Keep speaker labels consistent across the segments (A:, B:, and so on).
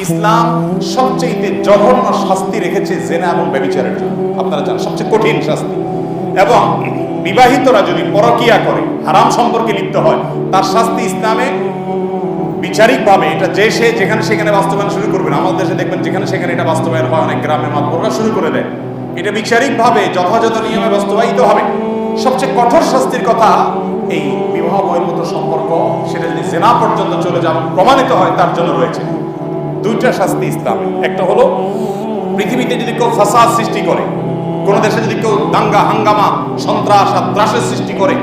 A: ইসলাম সবচেয়ে জঘন্য শাস্তি রেখেছে জেনা এবং ব্যবিচারের জন্য। আপনারা জানেন, সবচেয়ে কঠিন শাস্তি। এবং বিবাহিতরা যদি পরকিয়া করে, হারাম সম্পর্কে লিপ্ত হয়, তার শাস্তি ইসলামে বিচারিকভাবে এটা যে সে যেখানে সেখানে বাস্তবায়ন শুরু করবে আমাদের দেশে দেখবেন, যেখানে সেখানে এটা বাস্তবায়ন হয়, অনেক গ্রামে মাতবররা শুরু করে দেয়। এটা বিচারিকভাবে যথাযথ নিয়মে বাস্তবায়িত হবে। সবচেয়ে কঠোর শাস্তির কথা এই বিবাহ বহির্ভূত সম্পর্ক, সেটা যদি জেনা পর্যন্ত চলে যাওয়া প্রমাণিত হয়, তার জন্য রয়েছে। দুইটা শাস্তি ইসলামে। একটা হলো, পৃথিবীতে যদি কেউ ফাসাদ সৃষ্টি করে, কোন দেশে যদি কেউ দাঙ্গা, হাঙ্গামা, সন্ত্রাস আর ত্রাসের সৃষ্টি করে,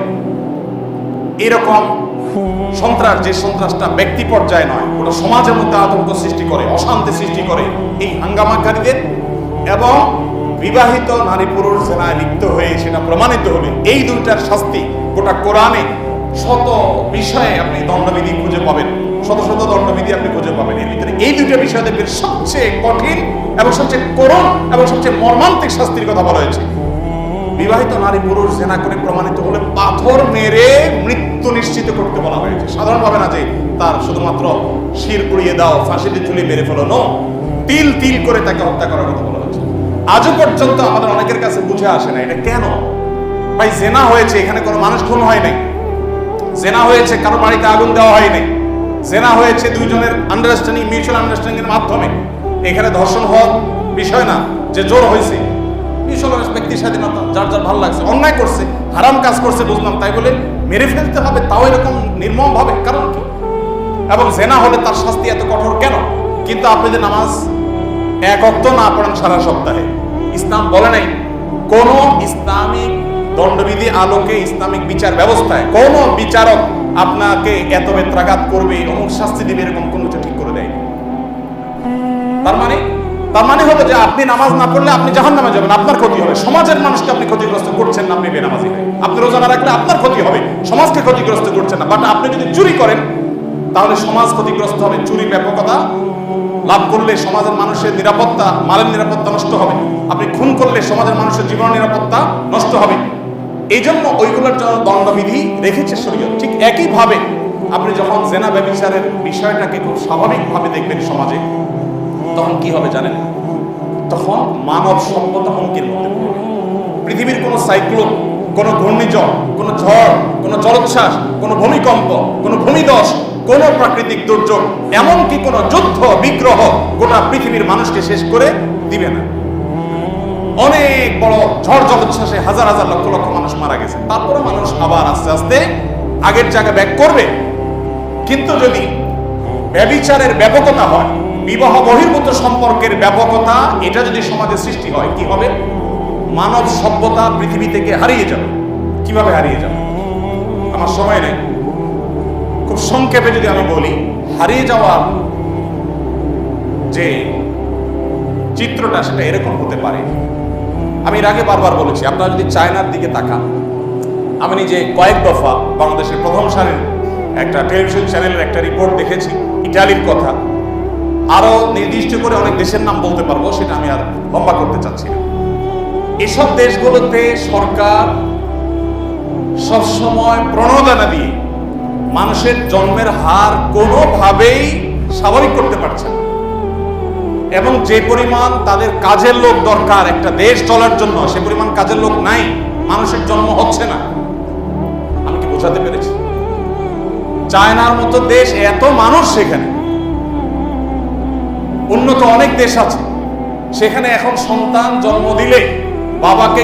A: এরকম সন্ত্রাস, যে সন্ত্রাসটা ব্যক্তি পর্যায়ে নয়, ওটা সমাজের মধ্যে আতঙ্ক সৃষ্টি করে, অশান্তি সৃষ্টি করে, এই হাঙ্গামাকারীদের এবং বিবাহিত নারী পুরুষ জেনায় লিপ্ত হয়ে সেটা প্রমাণিত হলে এই দুইটার শাস্তি গোটা কোরআনে শত বিষয়ে আপনি দণ্ডবিধি খুঁজে পাবেন, শত শত দণ্ডবিধি আপনি খুঁজে পাবেন। এর ভিতরে এই দুইটা বিষয় দেখবেন সবচেয়ে কঠিন এবং সবচেয়ে করুণ এবং সবচেয়ে মর্মান্তিক শাস্তির কথা বলা হয়েছে। বিবাহিত নারী পুরুষ জেনা করে প্রমাণিত হলে পাথর মেরে মৃত্যু নিশ্চিত করতে বলা হয়েছে। সাধারণভাবে না যে তার শুধুমাত্র শির পুড়িয়ে দাও, ফাঁসিতে ঝুলিয়ে মেরে ফেলো, নো। তিল তিল করে তাকে হত্যা করার কথা বলা হয়েছে। আজও পর্যন্ত আমাদের অনেকের কাছে বুঝে আসে না এটা কেন? ভাই, জেনা হয়েছে, এখানে কোনো মানুষ খুন হয় নাই। জেনা হয়েছে, কারও বাড়িতে আগুন দেওয়া হয়নি। জেনা হয়েছে দুইজনের আন্ডারস্ট্যান্ডিং মিউচুয়াল আন্ডারস্ট্যান্ডিং এর মাধ্যমে। এখানে ধর্ষণ হওয়ার বিষয় না, যে জোর হয়েছে। মিউচুয়াল ব্যক্তি স্বাধীনতা, যার যার ভালো লাগছে, অন্যায় করছে, হারাম কাজ করছে, বুঝলাম, তাই বলে মেরে ফেলতে হবে, তাও এরকম নির্মম ভাবে, কারণ কি? এবং জেনা হলে তার শাস্তি এত কঠোর কেন? কিন্তু আপনি যে নামাজ এক অক্ত না পড়েন সারা সপ্তাহে, ইসলাম বলে নাই, কোন ইসলামিক দণ্ডবিধি আলোকে ইসলামিক বিচার ব্যবস্থায় কোন বিচারক আপনাকে এত বেত্রাঘাত করবে, অমুক শাস্তি দিবে এরকম কোনো কিছু ঠিক করে দেয় তার মানে তার মানে হলো যে আপনি নামাজ না পড়লে আপনি জাহান নামে যাবেন, আপনার ক্ষতি হবে। সমাজের মানুষকে আপনি ক্ষতিগ্রস্ত করছেন না, আপনি বেনামাজি হয়ে। আপনি রোজা না রাখলে আপনার ক্ষতি হবে, সমাজকে ক্ষতিগ্রস্ত করছেন না। বাট আপনি যদি চুরি করেন, তাহলে সমাজ ক্ষতিগ্রস্ত হবে। চুরি ব্যাপকতা লাভ করলে সমাজের মানুষের নিরাপত্তা, মালের নিরাপত্তা নষ্ট হবে। আপনি খুন করলে সমাজের মানুষের জীবন নিরাপত্তা নষ্ট হবে। এই জন্য ওইগুলোর জন্য দণ্ডবিধি রেখেছে শরীয়ত। ঠিক একইভাবে আপনি যখন জেনা ব্যবিচারের বিষয়টাকে খুব স্বাভাবিকভাবে দেখবেন সমাজে, তখন কি হবে জানেন? তখন মানব সভ্যতা হুমকির মধ্যে পৃথিবীর কোনো সাইক্লোন, কোনো ঘূর্ণিঝড়, কোনো ঝড়, কোনো জলোচ্ছ্বাস, কোনো ভূমিকম্প, কোনো ভূমিদশ, কোনো প্রাকৃতিক দুর্যোগ, এমনকি কোনো যুদ্ধ, বিগ্রহ গোটা পৃথিবীর মানুষকে শেষ করে দিবে না। অনেক বড় ঝড় জলোচ্ছ্বাসে হাজার হাজার লক্ষ লক্ষ মানুষ মারা গেছে। তারপরে মানুষ আবার আস্তে আস্তে আগের জায়গায় ব্যাক করবে। কিন্তু যদি ব্যবিচারের ব্যাপকতা হয়, বিবাহ বহির্ভূত সম্পর্কের ব্যাপকতা, এটা যদি সমাজে সৃষ্টি হয়, কি হবে? মানব সভ্যতা পৃথিবী থেকে হারিয়ে যাবে। কীভাবে হারিয়ে যাবে? আমার সময় নেই। খুব সংক্ষেপে যদি আমি বলি, হারিয়ে যাওয়ার যে চিত্রটা, সেটা এরকম হতে পারে। আমি এর আগে বারবার বলেছি, আপনারা যদি চায়নার দিকে তাকান, আমি নিজে কয়েক দফা বাংলাদেশের প্রথম সারির একটা টেলিভিশন চ্যানেলের একটা রিপোর্ট দেখেছি, ইটালির কথা। আরও নির্দিষ্ট করে অনেক দেশের নাম বলতে পারব, সেটা আমি আর লম্বা করতে চাচ্ছি না। এসব দেশগুলোতে সরকার সবসময় প্রণোদনা দিয়ে মানুষের জন্মের হার কোনোভাবেই স্বাভাবিক করতে পারছে না। এবং যে পরিমাণ তাদের কাজের লোক দরকার একটা দেশ চলার জন্য, সে পরিমাণ কাজের লোক নাই, মানুষের জন্ম হচ্ছে না। আমি কি বোঝাতে পেরেছি? চায়নার মতো দেশ এত মানুষ সেখানে। উন্নত অনেক দেশ আছে। সেখানে এখন সন্তান জন্ম দিলে বাবাকে